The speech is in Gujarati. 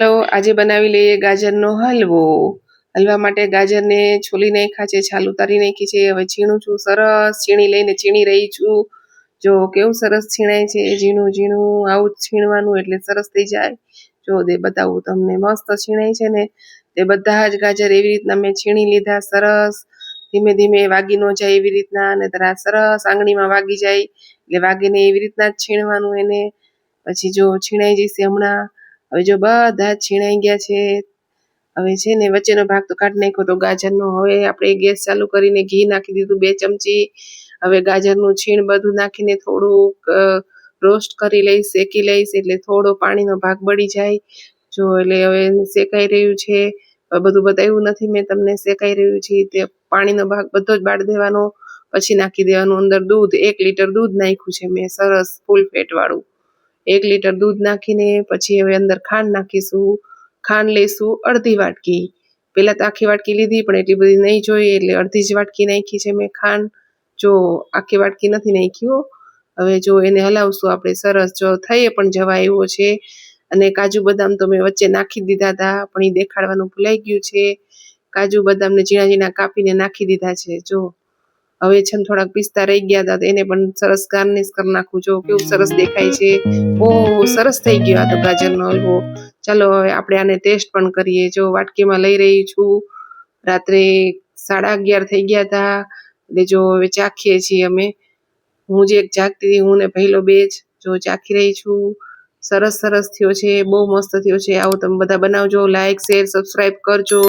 તો આજે બનાવી લઈએ ગાજરનો હલવો. હલવા માટે ગાજરને છોલી નાખ્યા છે, છાલ ઉતારી નાખી છે. હવે છીણું છું, સરસ છીણી લઈને છીણી રહી છું. જો કેવું સરસ છીણાય છે, ઝીણું ઝીણું આવું છીણવાનું એટલે સરસ થઈ જાય. જો દે બતાવું તમને, મસ્ત છીણાય છે ને. તે બધા જ ગાજર એવી રીતના મેં છીણી લીધા, સરસ. ધીમે ધીમે વાગી ન જાય એવી રીતના અને તરા સરસ આંગળીમાં વાગી જાય. એટલે વાગીને એવી રીતના જ છીણવાનું એને. પછી જો છીણાઈ જશે હમણાં હવે જો બધા છીણાઈ ગયા છે, હવે છે ને વચ્ચેનો ભાગ તો કાઢી નાખ્યો તો ગાજરનો. હવે આપણે ગેસ ચાલુ કરીને ઘી નાખી દીધું બે ચમચી. હવે ગાજરનું છીણ બધું નાખીને થોડુંક રોસ્ટ કરી લઈશ, શેકી લઈશ એટલે થોડો પાણીનો ભાગ બળી જાય. જો એટલે હવે શેકાઈ રહ્યું છે. બધું બતાવ્યું નથી, મેં તમને શેકાઈ રહ્યું છે. તે પાણીનો ભાગ બધો જ બાળી દેવાનો, પછી નાખી દેવાનું અંદર દૂધ. એક લીટર દૂધ નાખ્યું છે મેં સરસ ફૂલ ફેટ વાળું એક લીટર દૂધ નાખીને પછી હવે અંદર ખાંડ નાખીશું. ખાંડ લઈશું, અડધી વાટકી. પહેલાં તો આખી વાટકી લીધી, પણ એટલી બધી નહીં જોઈએ એટલે અડધી જ વાટકી નાખી છે મેં ખાંડ. જો આખી વાટકી નથી નાખ્યું. હવે જો એને હલાવશું આપણે, સરસ. જો થઈએ પણ જવા એવો છે. અને કાજુ બદામ તો મેં વચ્ચે નાખી દીધા હતા, પણ એ દેખાડવાનું ભૂલાઈ ગયું છે. કાજુ બદામને ઝીણા ઝીણા કાપીને નાખી દીધા છે, જો. હવે છે થોડાક પિસ્તા રહી ગયા હતા એને પણ સરસ ગાર્નિશ કરી નાખું જો કેવું સરસ દેખાય છે. બહુ સરસ થઈ ગયો આ તો ગાજરનો હલવો. ચાલો હવે આપણે આને ટેસ્ટ પણ કરીએ. જો વાટકીમાં લઈ રહી છું. રાત્રે સાડા અગિયાર થઈ ગયા હતા એટલે જો હવે ચાખીએ છીએ અમે. હું જે એક જાગતી હતી, હું ને પહેલો બે જ ચાખી રહી છું. સરસ સરસ થયો છે. બહુ મસ્ત થયો છે. આવો તમે બધા બનાવજો. લાઈક શેર સબસ્ક્રાઈબ કરજો.